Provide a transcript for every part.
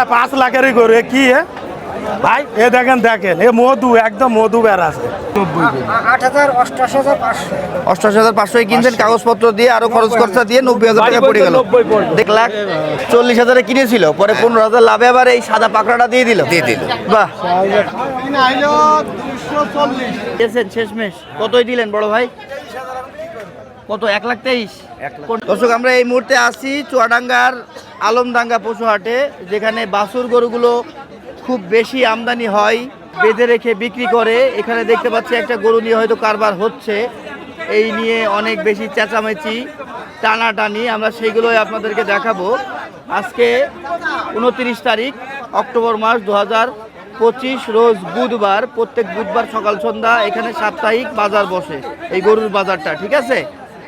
হ্যাঁ পাঁচ লাখেরই গরু। এ কি এ? ভাই এ দেখেন দেখেন এ মধু একদম মধু বের আছে। হাজার পাঁচশো। অষ্টাশি হাজার পাঁচশো কিনছেন কাগজপত্র দিয়ে আরও খরচ খরচা দিয়ে নব্বই হাজার টাকা পড়ে গেল। দেখ লাখ চল্লিশ হাজারে কিনেছিল পরে পনেরো হাজার লাভে আবার এই সাদা পাকড়াটা দিয়ে দিল। দিয়ে দিল। বাহ। শেষমেশ। কতই দিলেন বড় ভাই? কত? এক লাখ তেইশ? দর্শক আমরা এই মুহূর্তে আসি চুয়াডাঙ্গার আলমডাঙ্গা পশু হাটে যেখানে বাছুর গরুগুলো খুব বেশি আমদানি হয় বেঁধে রেখে বিক্রি করে। এখানে দেখতে পাচ্ছি একটা গরু নিয়ে হয়তো কারবার হচ্ছে। এই নিয়ে অনেক বেশি চেঁচামেচি টানাটানি আমরা সেইগুলোই আপনাদেরকে দেখাবো। আজকে উনত্রিশ তারিখ অক্টোবর মাস দু হাজার পঁচিশ রোজ বুধবার প্রত্যেক বুধবার সকাল সন্ধ্যা এখানে সাপ্তাহিক বাজার বসে এই গরুর বাজারটা ঠিক আছে?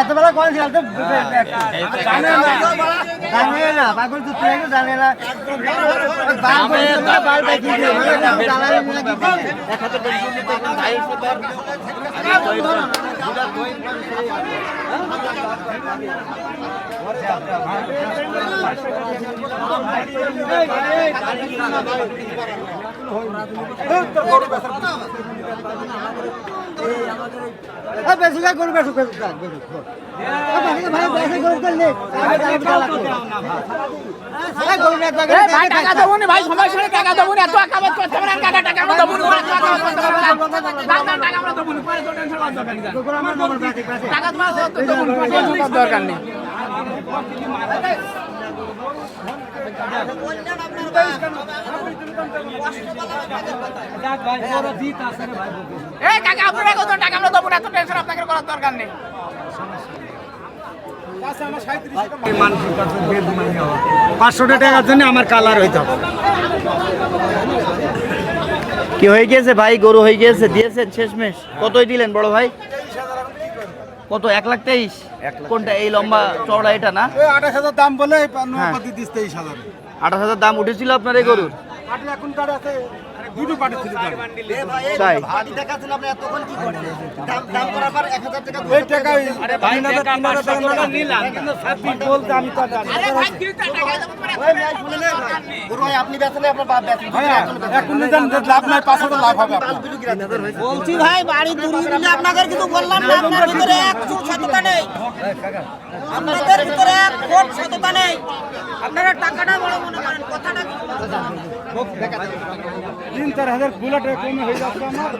এতবেলা কোন ছিল তো জানে না জানে না পাগল তো তুই জানে না। বাল জানালি না বেশি ভাই সময় সময় টাকা দেবো এত কাগজ করতে পারেন টাকা টাকা আমরা দেবো টাকা তোমার দরকার নেই এই কাকা আপনারা কত টাকা আমরা দেবো এত টেনশন আপনাকে করার দরকার নেই। পাঁচশো টাকার জন্য আমার কালার হইতে হবে। কি হয়ে গিয়েছে ভাই? গরু হয়ে গিয়েছে দিয়েছেন শেষমেশ। কতই দিলেন বড় ভাই? কত? এক লাখ তেইশ? কোনটা? এই লম্বা চওড়া এটা না? আঠাশ হাজার দাম বলে হ্যাঁ। তেইশ হাজার আঠাশ হাজার দাম উঠেছিল আপনার এই গরুর? এখন আছে? দুটো পাটি ছিল তাই এই টাকা তিন হাজার তিন হাজার টাকা নিলাম। কিন্তু বলতে আমি তো জানি আরে ভাই টাকা দেবো না এখন নিতেন লাভ নাই পাঁচ হাজার লাভ হবে আপনার। বলছি ভাই বাড়ি দূরে দিলে আপনাদের কিন্তু বললাম না। আপনার ভিতরে এক চুল সততা নেই। আপনাদের ভিতরে এক ফুট সততা নেই। আপনারা টাকাটা বড় মনে করেন কথাটা কি? তিন চার হাজার বুলেট কমে হয়ে যাচ্ছে আমার।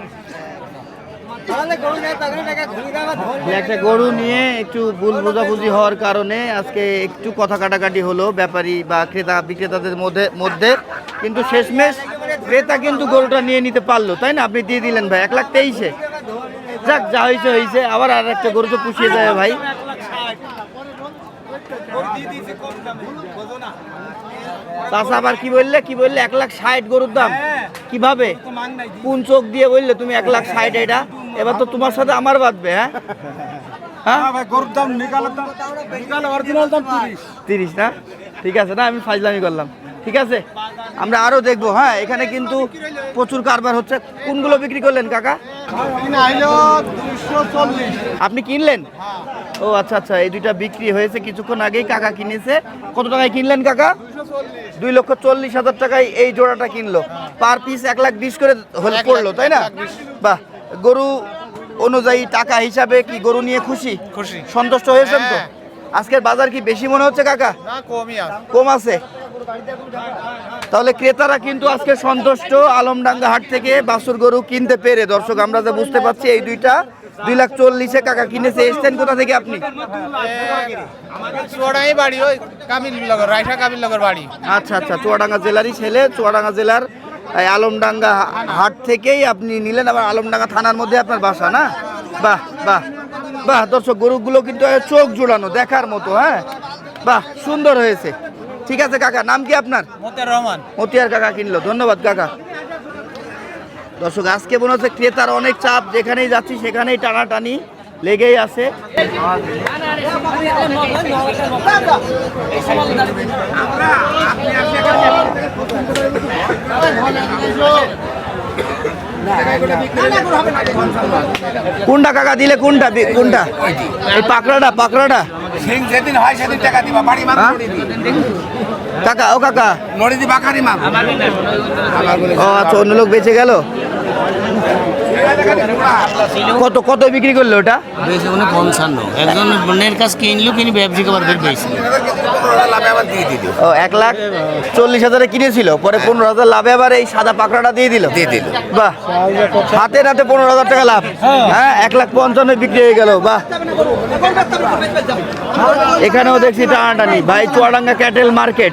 একটা গরু নিয়ে একটু ভুল বোঝাবুঝি হওয়ার কারণে আজকে একটু কথা কাটাকাটি হলো ব্যাপারী বা ক্রেতা বিক্রেতাদের মধ্যে মধ্যে। কিন্তু শেষমেশ ক্রেতা কিন্তু গরুটা নিয়ে নিতে পারল তাই না? আপনি দিয়ে দিলেন ভাই এক লাখ তেইশে। যাক যা হয়েছে হয়েছে। আবার আর একটা গরু তো পুষিয়ে যাবে ভাই চাষা আবার কি বললে? কি বললে? এক লাখ ষাট গরুর দাম। কীভাবে? কোন চোখ দিয়ে বললে তুমি এক লাখ ষাট এটা? এবার তো তোমার সাথে আমার বাঁধবে হ্যাঁ? হ্যাঁ? হ্যাঁ তিরিশ। না? ঠিক আছে না আমি ফাইজলামি করলাম। ঠিক আছে? আমরা আরও দেখব হ্যাঁ? এখানে কিন্তু প্রচুর কারবার হচ্ছে। কোনগুলো বিক্রি করলেন কাকা? আপনি কিনলেন? ও আচ্ছা আচ্ছা এই দুইটা বিক্রি হয়েছে কিছুক্ষণ আগেই কাকা কিনেছে। কত টাকায় কিনলেন কাকা? দুই লক্ষ চল্লিশ হাজার টাকায় এই জোড়াটা কিনলো। পার পিস এক লাখ বিশ করে পড়ল তাই না? বাহ গরু অনুযায়ী টাকা হিসাবে কি গরু নিয়ে খুশি? খুশি। সন্তুষ্ট হয়েছেন তো? আজকের বাজার কি বেশি মনে হচ্ছে কাকা? কম আছে। তাহলে ক্রেতারা কিন্তু আজকে সন্তুষ্ট আলমডাঙ্গা হাট থেকে বাসুর গরু কিনতে পেরে। দর্শক আমরা যে বুঝতে পারছি এই দুইটা দুই লাখ চল্লিশে কাকা কিনেছে। এসছেন কোথা থেকে আপনি? চুয়াডাঙ্গাই বাড়ি ওই কামিল লগর রাইসা কামিল লগর বাড়ি। আচ্ছা আচ্ছা চুয়াডাঙ্গা জেলারই ছেলে চুয়াডাঙ্গা জেলার এই আলমডাঙ্গা হাট থেকেই আপনি নিলেন আবার আলমডাঙ্গা থানার মধ্যে আপনার বাসা না? বাহ বাহ বাহ দর্শক গরুগুলো কিন্তু চোখ জোড়ানো দেখার মতো হ্যাঁ? বাহ সুন্দর হয়েছে। ঠিক আছে কাকা নাম কি আপনার? মতের রহমান। মতিয়ার কাকা কিনলো ধন্যবাদ কাকা। দর্শক আজকে মনে হচ্ছে ক্রেতার অনেক চাপ যেখানেই যাচ্ছি সেখানেই টানাটানি লেগেই আছে। কোনটা কাকা দিলে কোনটা? কোনটা? এই পাকড়াটা পাকড়াটা? সিং যেদিন হয় সেদিন টাকা দিবা বাড়ি মাল হ্যাঁ? কাকা ও কাকা। নড়ি দিবা কারি মাল। ও আচ্ছা অন্য লোক বেঁচে গেল? কত কত বিক্রি করল ওটা? বেশি মানে পঞ্চান্ন। একজন বোনের কাছ কিনলো কিনে ব্যবসা করবার ফের পেয়েছে লাভে আবার দিল ও এক লাখ চল্লিশ হাজারে কিনেছিল পরে পনেরো হাজার লাভে আবার এই সাদা পাকড়াটা দিয়ে দিল? দিয়ে দিল। বাহ হাতে নাতে পনেরো হাজার টাকা লাভ। হ্যাঁ এক লাখ পঞ্চান্ন বিক্রি হয়ে গেল বাহ। এখানেও দেখছি টানাটানি ভাই চুয়াডাঙ্গা ক্যাটেল মার্কেট।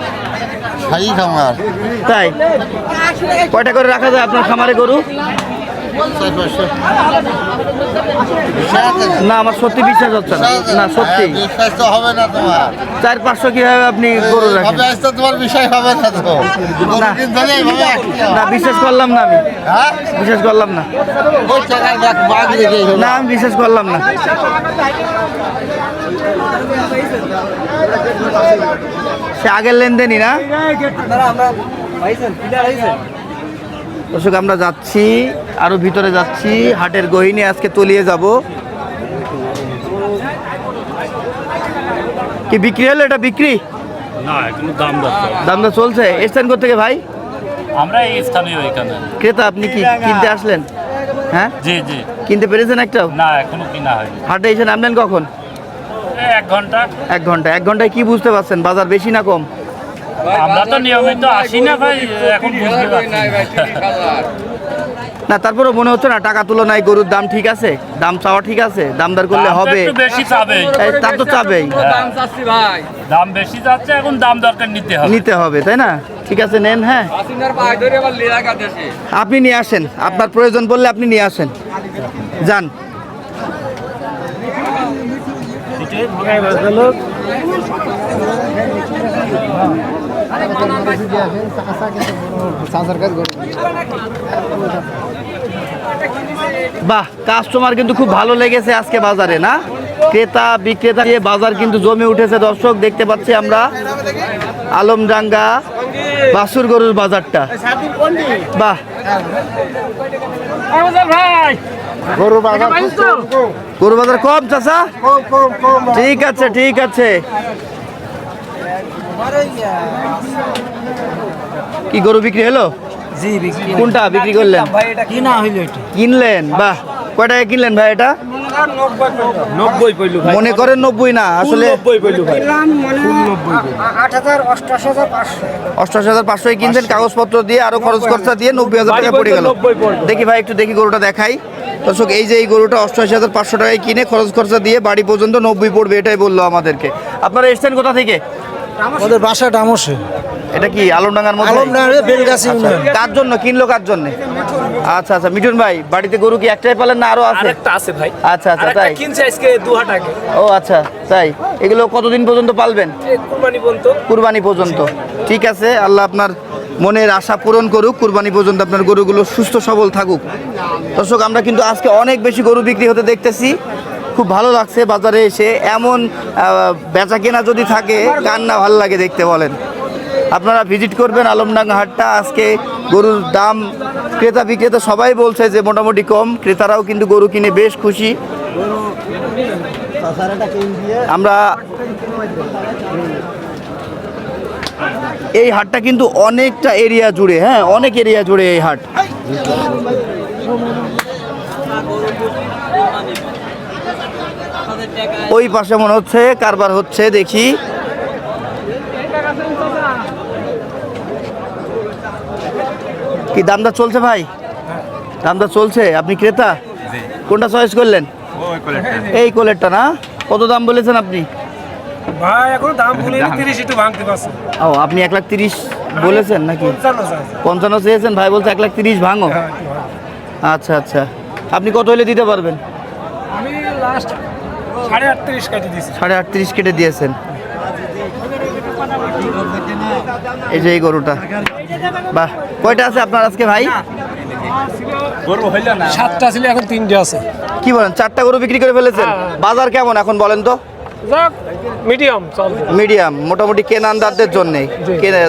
খামার। তাই? কয়টা করে রাখা যায় আপনার খামারে গরু? না আমার সত্যি বিশ্বাস হচ্ছে না। না সত্যি। বিশ্বাস তো হবে না তোমার। চার পাঁচশো কীভাবে আপনি গরু রাখেন? তো তোমার বিষয় হবে না তো। না। বিশ্বাস করলাম না আমি। হ্যাঁ? বিশ্বাস করলাম না। না আমি বিশ্বাস করলাম না। সে আগের লেনদেনই না? দর্শক আমরা যাচ্ছি আরও ভিতরে যাচ্ছি হাটের গহিনী আজকে তলিয়ে যাব। কি বিক্রি হলো? এটা বিক্রি? না দাম দর দাম দর চলছে? এসছেন থেকে ভাই? আমরা এই স্থানীয় এখানে ক্রেতা আপনি কি কিনতে আসলেন? হ্যাঁ? জি জি। কিনতে পেরেছেন একটাও? না এখনও কিনা হয়নি। হাটে এসে নামলেন কখন? এক ঘণ্টা। এক ঘণ্টা। এক ঘন্টায় কি বুঝতে পারছেন? বাজার বেশি না কম? আমরা তো নিয়মিত আসি না ভাই এখন বুঝতে না। না তারপরে মনে হচ্ছে না টাকা তুলনায় গরুর দাম ঠিক আছে দাম চাওয়া ঠিক আছে দামদার করলে হবে। বেশি চাবে এই, তার তো চাবেই। দাম বেশি যাচ্ছে এখন দাম দরকার নিতে হবে। নিতে হবে তাই না? ঠিক আছে নেন হ্যাঁ। আপনি নিয়ে আসেন আপনার প্রয়োজন বললে আপনি নিয়ে আসেন। যান। বাহ কাস্টমার কিন্তু খুব ভালো লেগেছে আজকে বাজারে না? ক্রেতা বিক্রেতা দিয়ে বাজার কিন্তু জমে উঠেছে দর্শক দেখতে পাচ্ছি আমরা আলমডাঙ্গা বাসুর গরুর বাজারটা। বাহ। গরু বাজার কম চাচা? ঠিক আছে ঠিক আছে। কি গরু বিক্রি হলো? জি বিক্রি কোনটা বিক্রি করলেন? কি না হইল এটা। কিনলেন? বাহ কয় টাকা কিনলেন ভাই এটা? নব্বই পড়ল মনে করেন নব্বই না আসলে অষ্টাশি হাজার পাঁচশো। কিনছেন কাগজপত্র দিয়ে আরও খরচ খরচা দিয়ে নব্বই হাজার টাকা পড়ে গেল। দেখি ভাই একটু দেখি গরুটা দেখাই। দর্শক এই যে এই গরুটা অষ্টআশি হাজার পাঁচশো টাকায় কিনে খরচ খরচা দিয়ে বাড়ি পর্যন্ত নব্বই পড়বে এটাই বলল আমাদেরকে। আপনারা এসছেন কোথা থেকে? আমাদের বাসা ডামসে। এটা কি আলমডাঙ্গার মধ্যে? আলমডাঙ্গা বেলগাছি আচ্ছা, কার জন্য? কিনলো কার জন্য? আচ্ছা আচ্ছা। মিঠুন ভাই বাড়িতে গরু কি একটাই পালেন না আরও আছে? আরেকটা আছে ভাই। আচ্ছা আচ্ছা আরেকটা তাই? কিনছে আজকে দু হাট আগে ও আচ্ছা তাই। এগুলো কতদিন পর্যন্ত পালবেন? কুরবানি বলতো কুরবানি পর্যন্ত। ঠিক আছে আল্লাহ আপনার মনের আশা পূরণ করুক কুরবানি পর্যন্ত আপনার গরুগুলো সুস্থ সবল থাকুক। দর্শক আমরা কিন্তু আজকে অনেক বেশি গরু বিক্রি হতে দেখতেছি। খুব ভালো লাগছে বাজারে এসে। এমন বেচা কেনা যদি থাকে, কার না ভালো লাগে দেখতে বলেন। আপনারা ভিজিট করবেন আলমডাঙ্গা হাটটা। আজকে গরুর দাম, ক্রেতা বিক্রেতা সবাই বলছে যে মোটামুটি কম। ক্রেতারাও কিন্তু গরু কিনে বেশ খুশি। আমরা এই হাটটা কিন্তু অনেকটা এরিয়া জুড়ে হ্যাঁ অনেক এরিয়া জুড়ে এই হাট। ওই পাশে মনে হচ্ছে কারবার হচ্ছে দেখি। কি দামটা চলছে ভাই? দামটা চলছে? আপনি ক্রেতা? কোনটা চয়েস করলেন? এই কোলেরটা না? কত দাম বলেছেন আপনি? ভাই এখন দাম বলে তিরিশ একটু ভাঙতে পারছে। ও আপনি এক লাখ তিরিশ বলেছেন নাকি? পঞ্চান্ন চেয়েছেন ভাই বলছে এক লাখ তিরিশ ভাঙো। আচ্ছা আচ্ছা। আপনি কত হলে দিতে পারবেন? আমি লাস্ট সাড়ে আটত্রিশ কেটে দিয়েছি। সাড়ে আটত্রিশ কেটে দিয়েছেন। এই যে এই গরুটা। বাহ কয়টা আছে আপনার আজকে ভাই? সাতটা ছিল এখন তিনটে আছে। কি বলেন চারটা গরু বিক্রি করে ফেলেছেন? বাজার কেমন এখন বলেন তো? মিডিয়াম মিডিয়াম মোটামুটি কেনানদারদের জন্য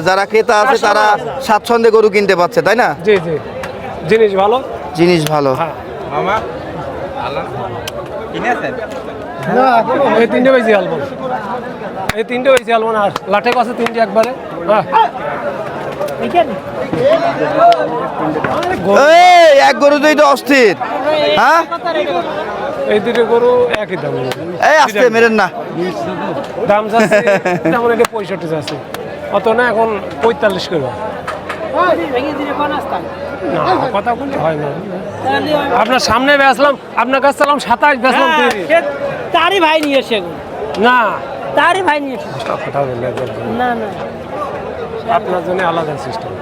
যারা ক্রেতা আছে তারা স্বাচ্ছন্দ্যে গরু কিনতে পারছে তাই না? জি জি। জিনিস ভালো। জিনিস ভালো। এই তিনটে বেশি আলবো এই তিনটে বেশি আলবো না আর লাঠে আছে তিনটে একবারে। হ্যাঁ। এক তো অস্থির। হ্যাঁ? এই দুটো গরু একই দাম। এই আসতে মেরেন না। দাম যাচ্ছে তেমন এটা পঁয়ষট্টি যাচ্ছে। অত না এখন পঁয়তাল্লিশ করব কথা বললে হয় না। আপনার সামনে বেসলাম আপনার কাছে সাতাশ বেসলাম। তারই ভাই নিয়ে এসে না। তারই ভাই নিয়ে এসে। না না। আপনার জন্য আলাদা সিস্টেম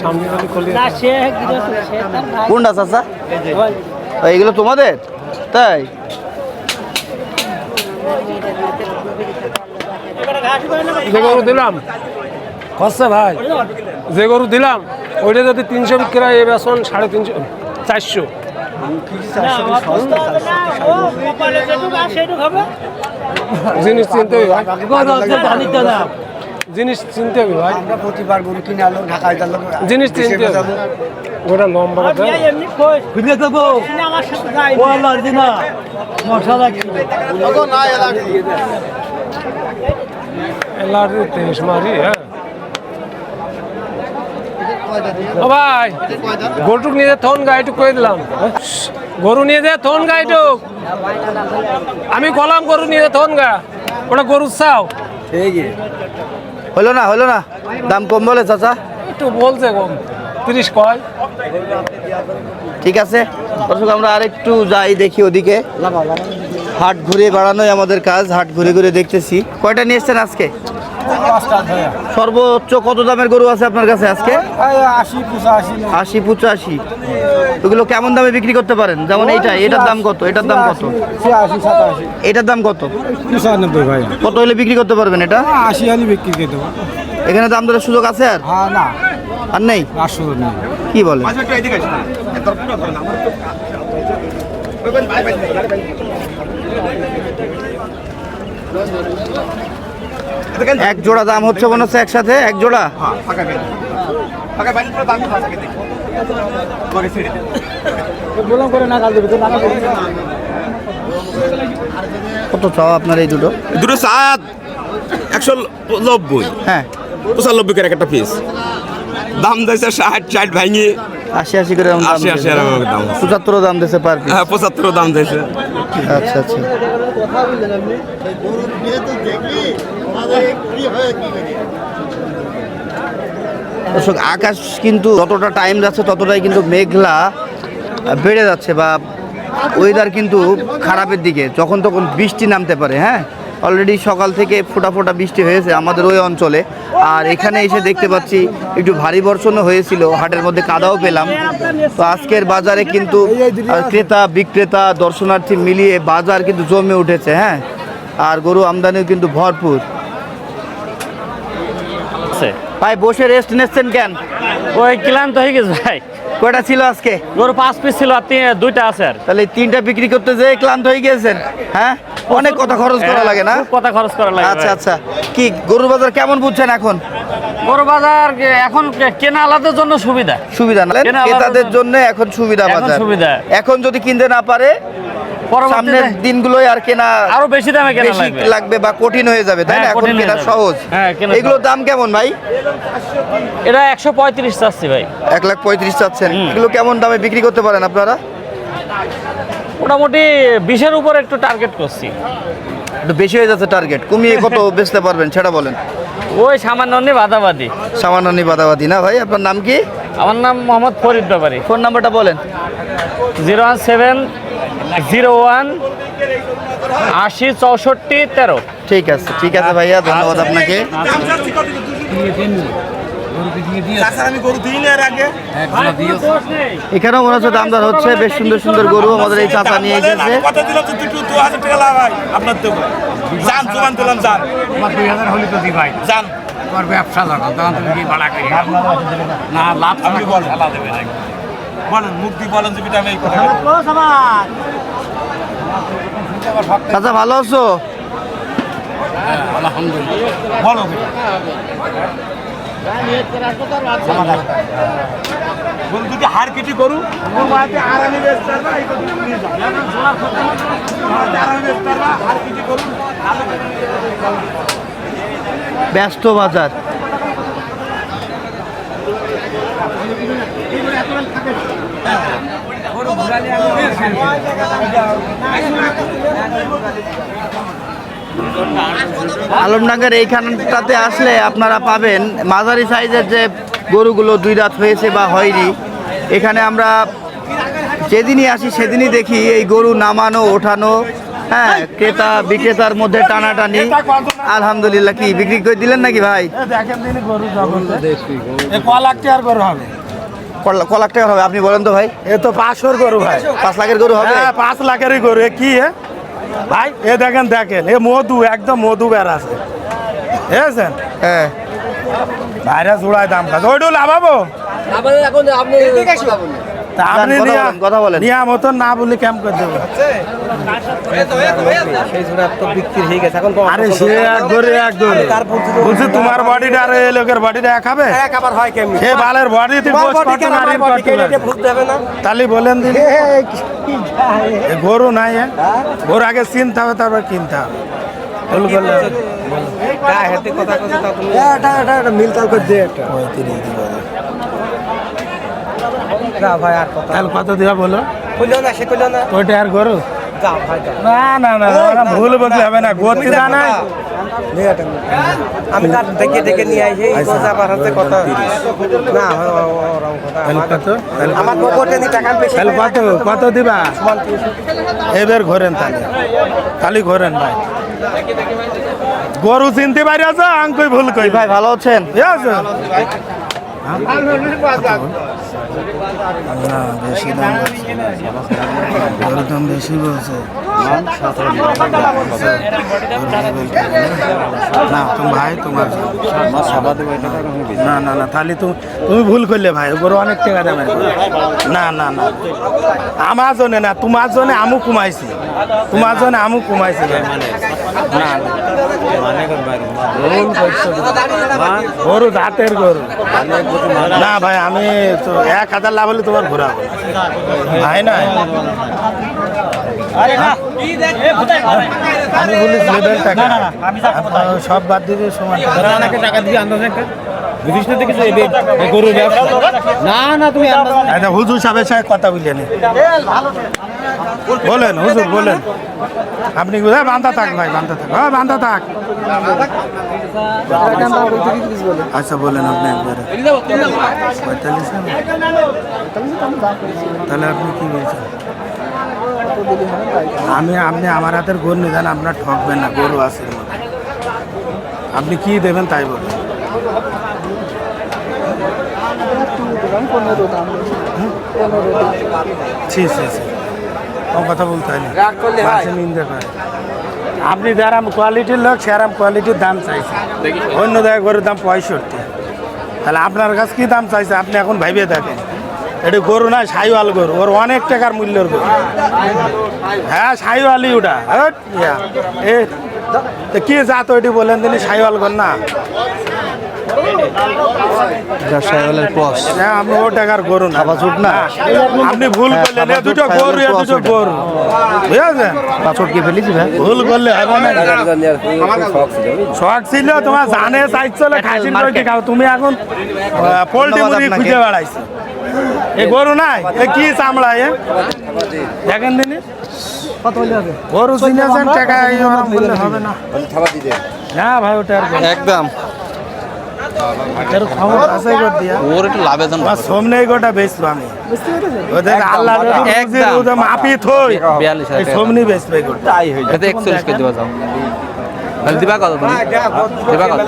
সামনে কোনটা চাচা? এগুলো তোমাদের? তাই? যে গরু দিলাম। হচ্ছে ভাই? যে গরু দিলাম ওইটা যদি তিনশো বিক্রি হয় এই বেসন সাড়ে তিনশো চারশো। জিনিস চিনতে। জিনিস চিনতে হবে ভাই। আমরা প্রতিবার গরু কিনে আলো ঢাকায় গেল জিনিস চিনতে হবে। গোটা লম্বা কথা। এমনি ফিরে দেবো। আমার ও আল্লাহ দিনা মশলা কি এলার তেইশ মারি হ্যাঁ। ও ভাই গরুটুক নিয়ে থন গাইটুক করে দিলাম। গরু নিয়ে যা থন গাইটুক আমি কলাম গরু নিয়ে থন গা। ওটা গরু চাও হলো না হলো না। দাম কম বলে চাচা। একটু বলছে কম। তিরিশ কয়। ঠিক আছে। দর্শক আমরা আর একটু যাই দেখি ওদিকে। হাট ঘুরে বেড়ানোই আমাদের কাজ হাট ঘুরে ঘুরে দেখতেছি। কয়টা নিয়ে এসছেন আজকে? সর্বোচ্চ কত দামের গরু আছে আপনার কাছে আজকে? আশি, পঁচাশি। ওগুলো কেমন দামে বিক্রি করতে পারেন? যেমন এইটা, এটার দাম কত? এটার দাম কত? এটার দাম কত? কত হলে বিক্রি করতে পারবেন এটা? বিক্রি করে দেবো এখানে দাম দরের সুযোগ আছে আর? না আর নেই? কি বলে এক জোড়া দাম হচ্ছে মনে হচ্ছে একসাথে? এক জোড়া? কত চাও আপনার এই দুটো? দুটো সাত একশো নব্বই। হ্যাঁ। পঁচানব্বই করে একটা পিস দাম দিয়েছে ষাট ষাট ভাঙিয়ে আশি আশি করে আশি আশি দাম। পঁচাত্তর দাম দিয়েছে পার হ্যাঁ পঁচাত্তর দাম দিয়েছে। আচ্ছা আচ্ছা। দর্শক আকাশ কিন্তু যতটা টাইম যাচ্ছে ততটাই কিন্তু মেঘলা বেড়ে যাচ্ছে বা ওয়েদার কিন্তু খারাপের দিকে যখন তখন বৃষ্টি নামতে পারে হ্যাঁ? অলরেডি সকাল থেকে ফোটা ফোটা বৃষ্টি হয়েছে আমাদের ওই অঞ্চলে। আর এখানে এসে দেখতে পাচ্ছি একটু ভারী বর্ষণও হয়েছিল হাটের মধ্যে কাদাও পেলাম। তো আজকের বাজারে কিন্তু ক্রেতা বিক্রেতা দর্শনার্থী মিলিয়ে বাজার কিন্তু জমে উঠেছে হ্যাঁ? আর গরু আমদানিও কিন্তু ভরপুর। ভাই বসে রেস্ট নিচ্ছেন কেন? ওই ক্লান্ত হয়ে গেছে ভাই। কয়টা ছিল আজকে? গরু পাঁচ পিস ছিল আর দুইটা আছে তাহলে তিনটা বিক্রি করতে যে ক্লান্ত হয়ে গেছেন হ্যাঁ? অনেক কথা খরচ করা লাগে না? কথা খরচ করা লাগে আচ্ছা আচ্ছা। কি গরুর বাজার কেমন বুঝছেন এখন? গরু বাজার এখন কেনা আলাদের জন্য সুবিধা। সুবিধা না ক্রেতাদের জন্য এখন সুবিধা এখন বাজার। সুবিধা। এখন যদি কিনতে না পারে সামনের দিনগুলোই আর কেনা আরও বেশি দামে কেনা বেশি লাগবে। বা কঠিন হয়ে যাবে তাই না? হ্যাঁ, এখন কেনা সহজ। হ্যাঁ, এগুলোর দাম কেমন ভাই? এটা একশো পঁয়ত্রিশ চাচ্ছি ভাই। এক লাখ পঁয়ত্রিশ চাচ্ছেন। এগুলো কেমন দামে বিক্রি করতে পারেন আপনারা? মোটামুটি বিশের উপর একটু টার্গেট করছি। একটু বেশি হয়ে যাচ্ছে টার্গেট কমিয়ে কত বেচতে পারবেন সেটা বলেন। ওই সামান্য নিয়ে বাদাবাদি। সামান্য বাদাবাদি না ভাই? আপনার নাম কি? আমার নাম মোহাম্মদ ফরিদ ব্যাপারী। ফোন নাম্বারটা বলেন। Zero one seven zero one আশি চৌষট্টি তেরো। ঠিক আছে ঠিক আছে ভাইয়া ধন্যবাদ আপনাকে। আমি গরু দিই না এর আগে। এখানেও মনে হচ্ছে দাম দর হচ্ছে বেশ সুন্দর সুন্দর গরু আমাদের এই চাচা নিয়ে এসেছে। ব্যবসা যখন তখন তুমি কি ভাড়া করি না লাভ দেবে নাকি বলেন দিয়ে বলেন যে এই কথা ভালো আছো? আলহামদুলিল্লাহ। বলো দুটো হার কেটে করু আরামে পারবা এই কথা নিয়ে যাও আরামে বেচতে পারবা হার কেটে করু ব্যস্ত বাজার আলমডাঙ্গার এইখানটাতে আসলে আপনারা পাবেন মাঝারি সাইজের যে গরুগুলো দুই রাত হয়েছে বা হয়নি, এখানে আমরা যেদিনই আসি সেদিনই দেখি এই গরু নামানো, ওঠানো হ্যাঁ ক্রেতা বিক্রেতার মধ্যে টানাটানি। আলহামদুলিল্লাহ, কি, বিক্রি করে দিলেন নাকি ভাই? দেখেন গরু ক লাখ টাকার হবে? ক- ক লাখ টাকা হবে আপনি বলেন তো ভাই। এ তো পাঁচশোর গরু ভাই। পাঁচ লাখের গরু হবে? হ্যাঁ পাঁচ লাখেরই গরু। এ কি এ? ভাই এ দেখেন দেখেন। এ মধু একদম মধু বের আছে। বুঝেছেন হ্যাঁ। ভাইরা জোড়ায় দাম খাচ্ছে ওইটু লাভাবো? এখন আপনি কথা কথা বলেন। নিয়া মতন না বলি ক্যাম্প করে দেবো। আরে সে এক ধরে এক ধরে বলছি তোমার বডিটা আর এই লোকের বডিটা এক হবে? সে বালের বডি? তাহলে বলেন এ গরু নাই এ? গরু আগে চিনতে হবে তারপর কিনতে হবে। তাহলে কত দিবা বলো? ওইটা আর গরু? না না না না, ভুল বললে হবে না গতি নাই। আমি তার দেখে দেখে নিয়ে আসি। আমার হাতে কথা। না কত? আমার পকেটে নি টাকা বেশি তাহলে কত? কত দিবা? এবার ঘোরেন তাহলে। খালি ঘোরেন ভাই। গরু চিনতে পারি আছো আঙ্কুই ভুল কই ভাই ভালো আছেন? ঠিক আছে। না বেশি দাম বলছে দাম বেশি বলছে না তুমি ভাই তোমার না না না তাহলে তুমি তুমি ভুল করলে ভাই গরু অনেক টাকা দামের না না না আমার জন্য না তোমার জন্য আমু কমাইছি তোমার জন্য আমু কমাইছি। না। গরু দাঁতের গরু। না ভাই আমি তো এক হাজার লাভ হলে তোমার ঘোরাবো ভাই না? আমি বলি টাকা। সব বাদ দিবে সমান। টাকা দিয়ে আন্দাজ গরু না না তুমি আচ্ছা হুজুর সাহেবের সাথে কথা বলিয়ে নে। বলেন হুজুর বলেন। আপনি কোথায় বান্ধা থাক ভাই বান্ধা থাক। হ্যাঁ বান্ধা থাক। আচ্ছা বলেন আপনি একবারে। পঁয়তাল্লিশ তাহলে আপনি কি বলছেন? আমি আপনি আমার হাতের গরু নিলেন আপনার ঠকবেন না গরু আছে। আপনি কি দেবেন তাই বলুন। ছি ছি ছি। ও কথা বলতে হয় না। নিন্দে করে। আপনি যারাম কোয়ালিটির লোক সেরাম কোয়ালিটির দাম চাইছে। অন্য জায়গায় গরুর দাম পঁয়ষট্টি। তাহলে আপনার কাছে কি দাম চাইছে? আপনি এখন ভাইবে থাকেন এটা গরু না সাইওয়াল গরু। ওর অনেক টাকার মূল্যের গরু। হ্যাঁ সাইওয়ালই ওটা ইয়া। এ তো কি জাত ওইটি বলেন তিনি? সাইওয়াল গর না? সাহেবের ক্রস হ্যাঁ আপনি ও টাকার গরু না। আবাসুট না? আপনি ভুল হ্যাঁ, করলেন। এ দুটো গরু এ দুটো গরু। বুঝেছেন? পাঁচশো কি ফেলেছি ভাই? ভুল করলে হবে না। শখ ছিল তোমার জানে চাইছিল খাসির দইটি খাও। তুমি এখন পোল্ট্রি মুরগি। খুঁজে বেড়াইছো। এ গরু নাই? এ কি চামড়া এ? দেখেন দিনি গরু চিনেছেন টাকা বললে হবে না। না ভাই ওটা একদম এর খবর আছে গো দিয়া ওর একটু লাভে জন সামনে গোটা বেচবো আমি। ওদের আল্লাহ একদম। মাপি থই। বিয়াল্লিশ হাজার এই টাকা। সামনে বেচবে গোটা। কেজি দিবা কত দিবা কত?